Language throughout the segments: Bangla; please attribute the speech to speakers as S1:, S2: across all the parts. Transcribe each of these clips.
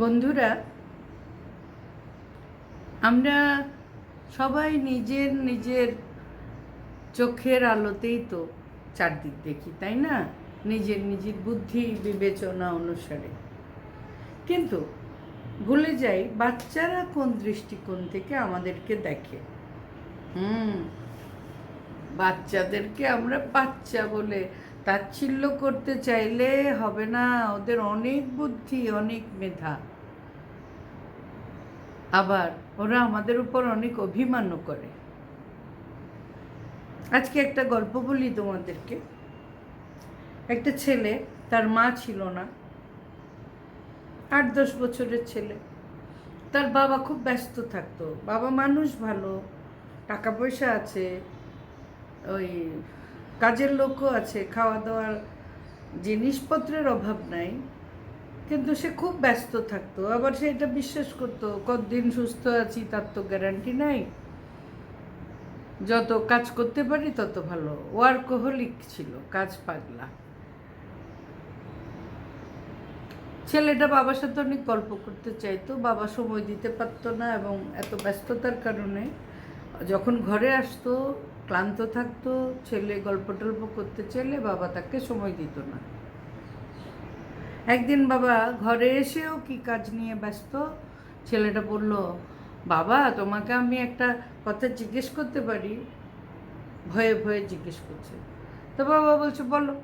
S1: বন্ধুরা, আমরা সবাই নিজের নিজের চোখের আলোতেই তো চারদিক দেখি, তাই না? নিজের নিজের বুদ্ধি, বিবেচনা অনুসারে। কিন্তু ভুলে যাই, বাচ্চারা কোন দৃষ্টিকোণ থেকে আমাদেরকে দেখে? হুম, বাচ্চাদেরকে আমরা বাচ্চা বলে তাচ্ছিল্য করতে চাইলে হবে না, ওদের অনেক বুদ্ধি, অনেক মেধা। আবার ওরা আমাদের উপর অনেক অভিমানও করে। আজকে একটা গল্প বলি তোমাদেরকে। একটা ছেলে, তার মা ছিল না। আট দশ বছরের ছেলে। তার বাবা খুব ব্যস্ত থাকতো। বাবা মানুষ ভালো, টাকা পয়সা আছে, ওই কাজের লোকও আছে খাওয়া দাওয়ার জিনিসপত্রের অভাব নাই, কিন্তু সে খুব ব্যস্ত থাকতো। আবার সে এটা বিশ্বাস করতো, কতদিন সুস্থ আছি তার তো গ্যারান্টি নাই। যত কাজ করতে পারি তত ভালো। ওয়ার্কহলিক ছিল, কাজ পাগলা। ছেলেটা বাবার সাথে অনেক গল্প করতে চাইতো, বাবা সময় দিতে পারতো না এবং এত ব্যস্ততার কারণে যখন ঘরে আসতো ক্লান্ত থাকতো, ছেলে গল্প টল্প করতে চাইলে বাবা তাকে সময় দিত না। একদিন বাবা ঘরে এসেও কি কাজ নিয়ে ব্যস্ত? ছেলেটা বলল, বাবা, তোমাকে আমি একটা কথা জিজ্ঞেস করতে পারি? ভয়ে ভয়ে জিজ্ঞেস করছে। তো বাবা বলছে, বলো,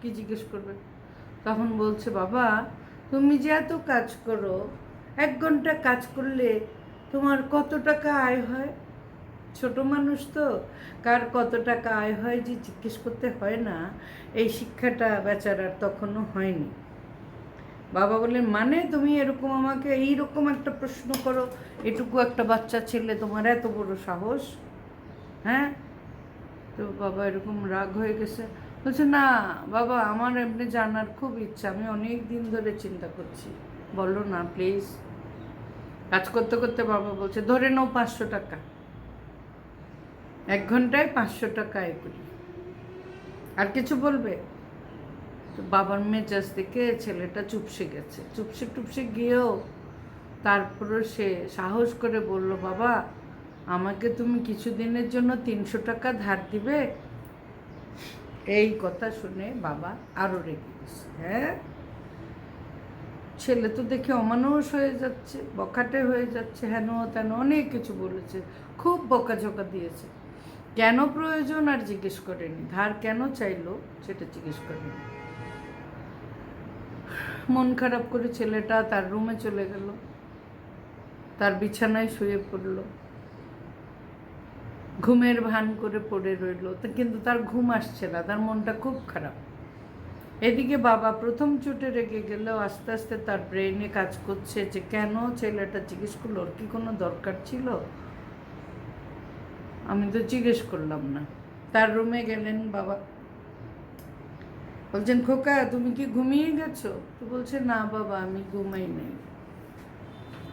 S1: কি জিজ্ঞেস করবে? তখন বলছে, বাবা, তুমি যে এত কাজ করো, এক ঘণ্টা কাজ করলে তোমার কত টাকা আয় হয়? ছোট মানুষ তো, কার কত টাকা আয় হয় যে জিজ্ঞেস করতে হয় না, এই শিক্ষাটা বেচারার তখনও হয়নি। বাবা বললেন মানে তুমি এরকম আমাকে এইরকম একটা প্রশ্ন করো, এটুকু একটা বাচ্চা ছেলে তোমার এত বড় সাহস? হ্যাঁ? তো বাবা এরকম রাগ হয়ে গেছে। বলছে, না, বাবা, আমার এমনি জানার খুব ইচ্ছা, আমি অনেক দিন ধরে চিন্তা করছি। বলো না প্লিজ কাজ করতে করতে বাবা বলছে, ধরে নাও পাঁচশো টাকা। এক ঘন্টায় পাঁচশো টাকা আয় করি আর কিছু বলবে? তো বাবার মেজাজ দেখে ছেলেটা চুপসে গেছে। চুপসে টুপসে গিয়েও তারপরে সে সাহস করে বলল, বাবা, আমাকে তুমি কিছুদিনের জন্য তিনশো টাকা ধার দিবে? এই কথা শুনে বাবা আরও রেগে গেছে। হ্যাঁ? ছেলে তো দেখে অমানুষ হয়ে যাচ্ছে বকাটে হয়ে যাচ্ছে, হেন তেন অনেক কিছু বলেছে, খুব বকাঝকা দিয়েছে। কেন প্রয়োজন আর জিজ্ঞেস করেনি? ধার কেন চাইলো সেটা জিজ্ঞেস করেনি। মন খারাপ করে ছেলেটা তার রুমে চলে গেল। তার বিছানায় শুয়ে পড়ল। ঘুমের ভান করে পড়ে রইল। কিন্তু তার ঘুম আসছে না, তার মনটা খুব খারাপ। এদিকে বাবা প্রথম চোটে রেগে গেলেও আস্তে আস্তে তার ব্রেনে কাজ করছে যে কেন ছেলেটা জিজ্ঞেস করল, ওর কি কোনো দরকার ছিল? আমি তো জিজ্ঞেস করলাম না। তার রুমে গেলেন বাবা। বলছেন, খোকা, তুমি কি ঘুমিয়ে গেছো? তো বলছে, না বাবা, আমি ঘুমাই নাই।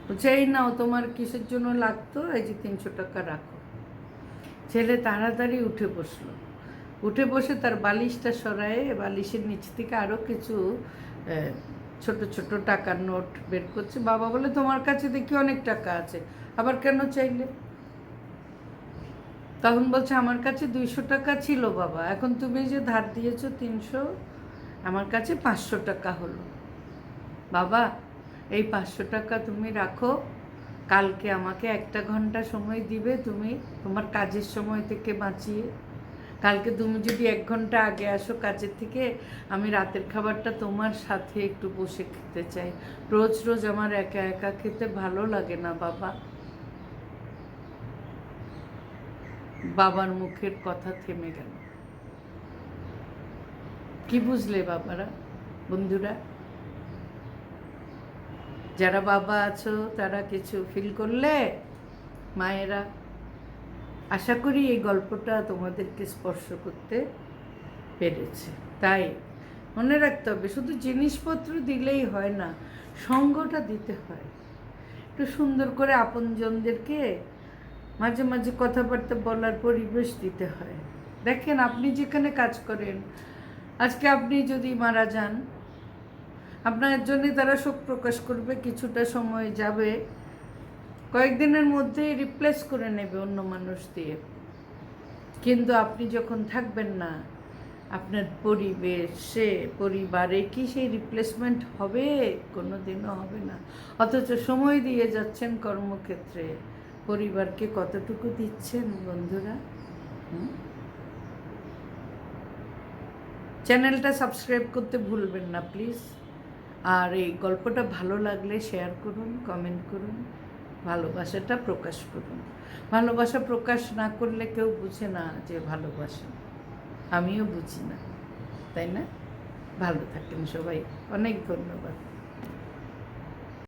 S1: বলছে, এই নাও, তোমার কিসের জন্য লাগতো? এই যে তিনশো টাকা রাখো। ছেলে তাড়াতাড়ি উঠে বসল। উঠে বসে তার বালিশটা সরায়ে, বালিশের নিচ থেকে আরও কিছু ছোট ছোট টাকার নোট বের করছে। বাবা বলে, তোমার কাছে দেখি অনেক টাকা আছে। আবার কেন চাইলে? তখন বলছে, আমার কাছে দুইশো টাকা ছিল বাবা। এখন তুমি যে ধার দিয়েছ তিনশো, আমার কাছে পাঁচশো টাকা হলো। বাবা, এই পাঁচশো টাকা তুমি রাখো। কালকে আমাকে একটা ঘণ্টা সময় দিবে তুমি তোমার কাজের সময় থেকে বাঁচিয়ে। কালকে তুমি যদি এক ঘণ্টা আগে আসো কাজের থেকে, আমি রাতের খাবারটা তোমার সাথে একটু বসে খেতে চাই। রোজ রোজ আমার একা একা খেতে ভালো লাগে না বাবা। বাবার মুখের কথা থেমে গেল। কি বুঝলে বাবারা, বন্ধুরা? যারা বাবা আছো, তারা কিছু ফিল করলে? মায়েরা, আশা করি এই গল্পটা তোমাদেরকে স্পর্শ করতে পেরেছে। তাই মনে রাখতে হবে, শুধু জিনিসপত্র দিলেই হয় না, সঙ্গটা দিতে হয়। একটু সুন্দর করে আপনজনদেরকে মাঝে মাঝে কথাবার্তা বলার পরিবেশ দিতে হয়। দেখেন, আপনি যেখানে কাজ করেন, আজকে আপনি যদি মারা যান, আপনার জন্যে তারা শোক প্রকাশ করবে, কিছুটা সময় যাবে, কয়েকদিনের মধ্যেই রিপ্লেস করে নেবে অন্য মানুষ দিয়ে। কিন্তু আপনি যখন থাকবেন না, আপনার পরিবেশে পরিবারে কি সেই রিপ্লেসমেন্ট হবে কোনো দিনও হবে না। অথচ সময় দিয়ে যাচ্ছেন কর্মক্ষেত্রে। পরিবারকে কতটুকু দিচ্ছেন বন্ধুরা? চ্যানেলটা সাবস্ক্রাইব করতে ভুলবেন না, প্লিজ। আর এই গল্পটা ভালো লাগলে শেয়ার করুন, কমেন্ট করুন, ভালোবাসাটা প্রকাশ করুন। ভালোবাসা প্রকাশ না করলে কেউ বুঝে না যে ভালোবাসা। আমিও বুঝি না, তাই না? ভালো থাকেন সবাই, অনেক ধন্যবাদ।